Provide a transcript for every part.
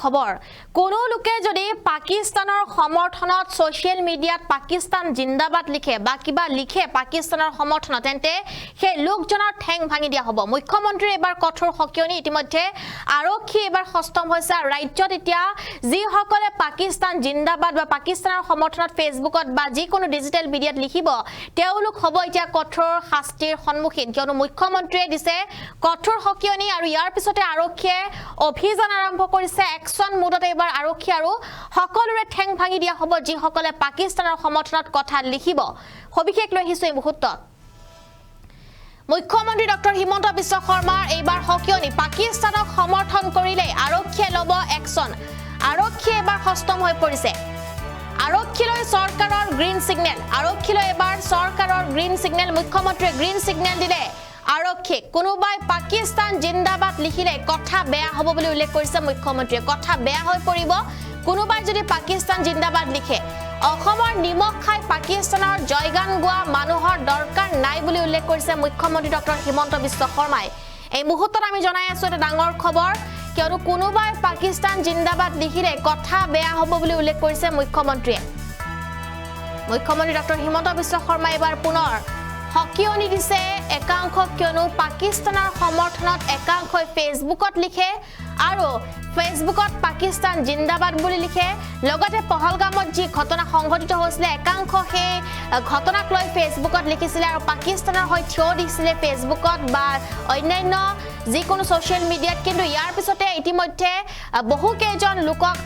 খবৰ। কোনো লোকে যদি পাকিস্তানৰ সমৰ্থনত ছ'চিয়েল মিডিয়াত পাকিস্তান জিন্দাবাদ লিখে বা কিবা লিখে পাকিস্তানৰ সমৰ্থনত তেন্তে সেই লোকজনৰ ঠেং ভাঙি দিয়া হ'ব। মুখ্যমন্ত্ৰীৰ এইবাৰ কঠোৰ সকিয়নি ইতিমধ্যে। আৰক্ষী এইবাৰ সষ্টম আৰু ৰাজ্যত এতিয়া যিসকলে পাকিস্তান জিন্দাবাদ বা পাকিস্তানৰ সমৰ্থনত ফেচবুকত বা যিকোনো ডিজিটেল মিডিয়াত লিখিব তেওঁলোক হ'ব এতিয়া কঠোৰ শাস্তিৰ সন্মুখীন। কিয়নো মুখ্যমন্ত্ৰীয়ে দিছে কঠোৰ সকিয়নি আৰু ইয়াৰ পিছতে আৰক্ষীয়ে অভিযান আৰম্ভ কৰিছে একশ্যন মুডত এইবাৰ আৰক্ষী আৰু সকলোৰে ঠেং ভাঙি দিয়া হ'ব যিসকলে পাকিস্তানৰ সমৰ্থনত কথা লিখিব। সবিশেষ লৈ আহিছোঁ এই মুহূৰ্তত। মুখ্যমন্ত্ৰী ডক্টৰ হিমন্ত বিশ্ব শৰ্মাৰ এইবাৰ সকিয়নি। পাকিস্তানক সমৰ্থন কৰিলে আৰক্ষীয়ে ল'ব একশ্যন আৰক্ষী এইবাৰ সষ্টম হৈ পৰিছে। আৰক্ষীলৈ চৰকাৰৰ গ্ৰীণ ছিগনেল আৰক্ষীলৈ এবাৰ চৰকাৰৰ গ্ৰীণ ছিগনেল মুখ্যমন্ত্ৰীয়ে গ্ৰীণ ছিগনেল দিলে। আৰক্ষীক কোনোবাই পাকিস্তান জিন্দাবাদ লিখিলে কথা বেয়া হ'ব বুলি উল্লেখ কৰিছে মুখ্যমন্ত্ৰীয়ে। কথা বেয়া হৈ পৰিব। কোনোবাই যদি পাকিস্তান জিন্দাবাদ লিখে অসমৰ নিমখ খাই পাকিস্তানৰ জয়গান গোৱা মানুহৰ দৰকাৰ নাই বুলি উল্লেখ কৰিছে মুখ্যমন্ত্ৰী ডক্টৰ হিমন্ত বিশ্ব শৰ্মাই। এই মুহূৰ্তত আমি জনাই আছো এটা ডাঙৰ খবৰ কিয়নো কোনোবাই পাকিস্তান জিন্দাবাদ লিখিলে কথা বেয়া হ'ব বুলি উল্লেখ কৰিছে মুখ্যমন্ত্ৰীয়ে। মুখ্যমন্ত্ৰী ডক্টৰ হিমন্ত বিশ্ব শৰ্মাই এইবাৰ পুনৰ সকিয়নি দিছে একাংশক কিয়নো পাকিস্তানৰ সমৰ্থনত একাংশই ফেচবুকত লিখে আৰু ফেচবুকত পাকিস্তান জিন্দাবাদ বুলি লিখে। লগতে পহলগামত যি ঘটনা সংঘটিত হৈছিলে, একাংশ সেই ঘটনাক লৈ ফেচবুকত লিখিছিলে আৰু পাকিস্তানৰ হৈ থিয় দিছিলে ফেচবুকত বা অন্যান্য যিকোনো ছ'চিয়েল মিডিয়াত। কিন্তু ইয়াৰ পিছতে ইতিমধ্যে বহুকেইজন লোকক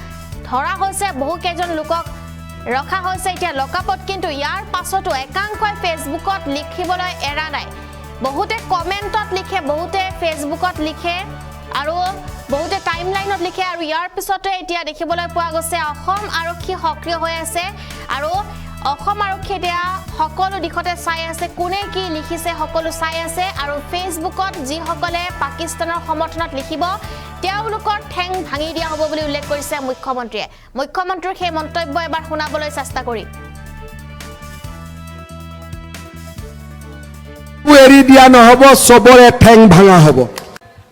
ধৰা হৈছে বহুকেইজন লোকক ৰখা হৈছে এতিয়া লকআপত কিন্তু ইয়াৰ পাছতো একাংশই ফেচবুকত লিখিবলৈ এৰা নাই। বহুতে কমেণ্টত লিখে বহুতে ফেচবুকত লিখে আৰু বহুতে টাইম লাইনত লিখে আৰু ইয়াৰ পিছতে এতিয়া দেখিবলৈ পোৱা গৈছে অসম আৰক্ষী সক্ৰিয় হৈ আছে আৰু অসম আৰক্ষী এতিয়া সকলো দিশতে চাই আছে কোনে কি লিখিছে সকলো চাই আছে আৰু ফেচবুকত যিসকলে পাকিস্তানৰ সমৰ্থনত লিখিব তেওঁলোকৰ ঠেং ভাঙি দিয়া হ'ব বুলি উল্লেখ কৰিছে মুখ্যমন্ত্ৰীয়ে। মুখ্যমন্ত্ৰীৰ সেই মন্তব্য এবাৰ শুনাবলৈ চেষ্টা কৰি। এৰি দিয়া নহ'ব চবৰে ঠেং ভাঙা হ'ব।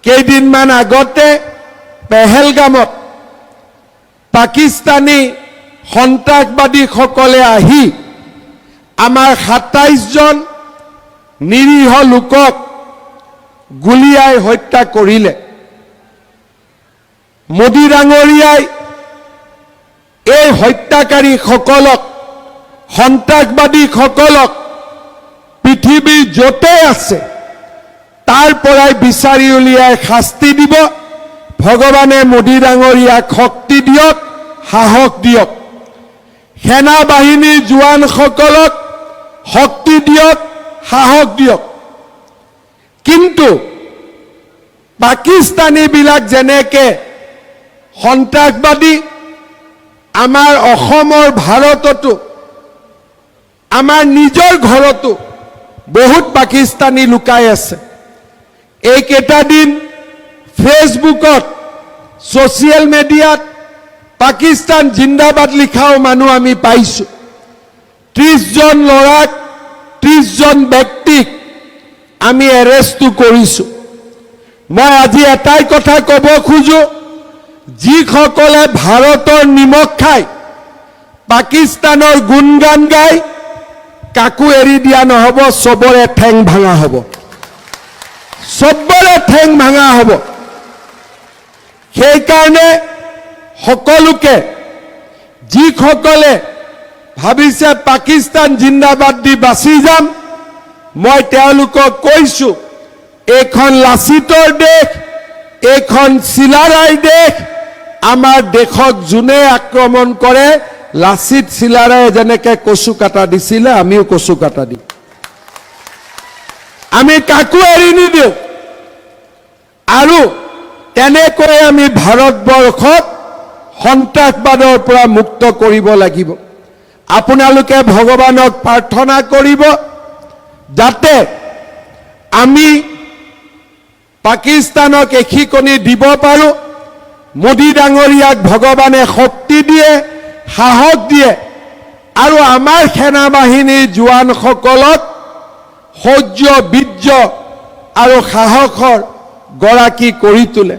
কেইদিনমান আগতে পেহেলগামত পাকিস্তানী সন্ত্ৰাসবাদীসকলে আহি আমাৰ সাতাইছজন নিৰীহ লোকক গুলীয়াই হত্যা কৰিলে। মোদী ডাঙৰীয়াই এই হত্যাকাৰীসকলক, সন্ত্ৰাসবাদীসকলক পৃথিৱীৰ য'তে আছে, তাৰ পৰাই বিচাৰি উলিয়াই শাস্তি দিব। ভগৱানে মোদী ডাঙৰীয়াক শক্তি দিয়ক, সাহস দিয়ক। সেনা বাহিনীৰ জোৱানসকলক শক্তি দিয়ক, সাহস দিয়ক। কিন্তু পাকিস্তানীবিলাক যেনেকে সন্ত্ৰাসবাদী, আমাৰ অসমৰ ভাৰততো, আমাৰ নিজৰ ঘৰতো বহুত পাকিস্তানী লুকাই আছে। এইকেইটা দিন ফেচবুকত, ছ'চিয়েল মিডিয়াত পাকিস্তান জিন্দাবাদ লিখাও মানুহ আমি পাইছোঁ। ত্ৰিছজন ল'ৰাক ত্ৰিছজন ব্যক্তিক আমি এৰেষ্টটো কৰিছোঁ। মই আজি এটাই কথা ক'ব খোজো, যিসকলে ভাৰতৰ নিমখ খায়, পাকিস্তানৰ গুণগান গায় কাকো এৰি দিয়া নহ'ব, চবৰে ঠেং ভাঙা হ'ব। চবৰে ঠেং ভাঙা হ'ব। সেইকাৰণে সকলোকে, যিসকলে ভাবিছে পাকিস্তান জিন্দাবাদ দি বাচি যাম, মই তেওঁলোকক কৈছোঁ, এইখন লাচিতৰ দেশ, এইখন চিলাৰায় দেশ, আমাৰ দেশক যোনে আক্ৰমণ কৰে, লাচিত চিলাৰায়ে যেনেকে কচু কাটা দিছিলে, আমিও কচু কাটা দিম। আমি কাকো এৰি নিদিওঁ। আৰু তেনেকৈ আমি ভাৰতবৰ্ষক সন্ত্ৰাসবাদৰ পৰা মুক্ত কৰিব লাগিব। আপোনালোকে ভগৱানক প্ৰাৰ্থনা কৰিব যাতে আমি পাকিস্তানক এশিকনি দিব পাৰোঁ। মোদী ডাঙৰীয়াক ভগৱানে শক্তি দিয়ে, সাহস দিয়ে আৰু আমাৰ সেনা বাহিনীৰ জোৱানসকলক শৌৰ্য বীৰ্য আৰু সাহসৰ গৰাকী কৰি তোলে।